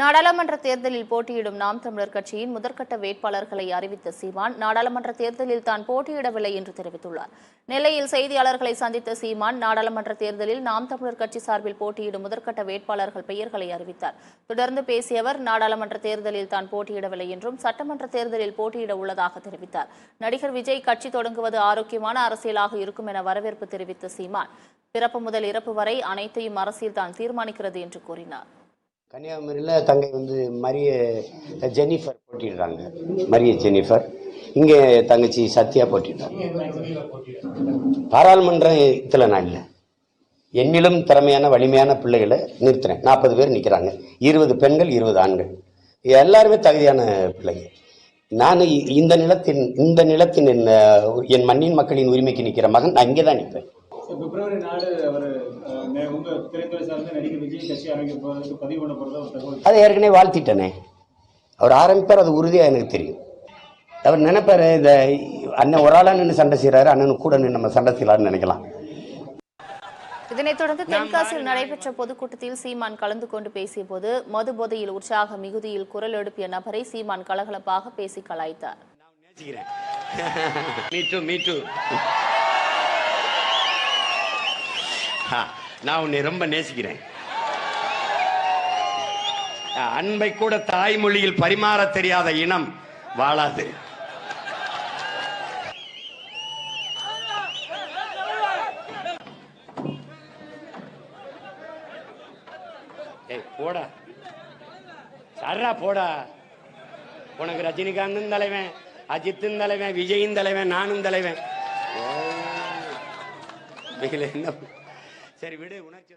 நாடாளுமன்ற தேர்தலில் போட்டியிடும் நாம் தமிழர் கட்சியின் முதற்கட்ட வேட்பாளர்களை அறிவித்த சீமான் நாடாளுமன்ற தேர்தலில் தான் போட்டியிடவில்லை என்று தெரிவித்துள்ளார். நெல்லையில் செய்தியாளர்களை சந்தித்த சீமான் நாடாளுமன்ற தேர்தலில் நாம் தமிழர் கட்சி சார்பில் போட்டியிடும் முதற்கட்ட வேட்பாளர்கள் பெயர்களை அறிவித்தார். தொடர்ந்து பேசிய அவர் நாடாளுமன்ற தேர்தலில் தான் போட்டியிடவில்லை என்றும் சட்டமன்ற தேர்தலில் போட்டியிட உள்ளதாக தெரிவித்தார். நடிகர் விஜய் கட்சி தொடங்குவது ஆரோக்கியமான அரசியலாக இருக்கும் என வரவேற்பு தெரிவித்த சீமான் பிறப்பு முதல் இறப்பு வரை அனைத்தையும் அரசியல் தான் தீர்மானிக்கிறது என்று கூறினார். கன்னியாகுமரியில் தங்கை வந்து மரிய ஜெனிஃபர் போட்டிடுறாங்க. Maria Jennifer. இங்கே தங்கச்சி சத்யா போட்டிடுறாங்க. பாராளுமன்றம் பாராளுமன்றத்தில் நான் இல்லை. என்னிலும் திறமையான வலிமையான பிள்ளைகளை நிறுத்தினேன் நாற்பது பேர் நிற்கிறாங்க இருபது பெண்கள் இருபது ஆண்கள். எல்லாருமே தகுதியான பிள்ளைங்க. நான் இந்த நிலத்தின் இந்த நிலத்தின் என், என் மண்ணின் மக்களின் உரிமைக்கு நிற்கிற மகன் நான் இங்கே தான் நிற்பேன் பிப்ரவரி நாலு அவர் உங்க திரைத்துறை சார்ந்த நடிகர் விஜய் கட்சி ஆரம்பிக்க போறதுக்கு பதிவு பண்ண போறதா ஒரு தகவல் அதை ஏற்கனவே வாழ்த்திட்டனே. அவர் ஆரம்பிப்பார் அது உறுதியாக எனக்கு தெரியும். அவர் நினைப்பாரு இந்த அண்ணன் ஒரு ஆளாக நின்று சண்டை செய்கிறாரு அண்ணனுக்கு கூட நின்று நம்ம சண்டை செய்யலாம்னு நினைக்கலாம். இதனைத் தொடர்ந்து தென்காசியில் நடைபெற்ற பொதுக்கூட்டத்தில் சீமான் கலந்து கொண்டு பேசியபோது மது போதையில் உற்சாக மிகுதியில் குரல் எழுப்பிய நபரை சீமான் கலகலப்பாக பேசி கலாய்த்தார். நான் உன்னை ரொம்ப நேசிக்கிறேன். அன்பை கூட தாய்மொழியில் பரிமாற தெரியாத இனம் வாழாது. போடா. சர்ரா போடா. உனக்கு ரஜினிகாந்தும் தலைவன் அஜித்தும் தலைவன் விஜயும் தலைவன் நானும் தலைவன். ஓ. என்ன சரி விடு உணர்ச்சி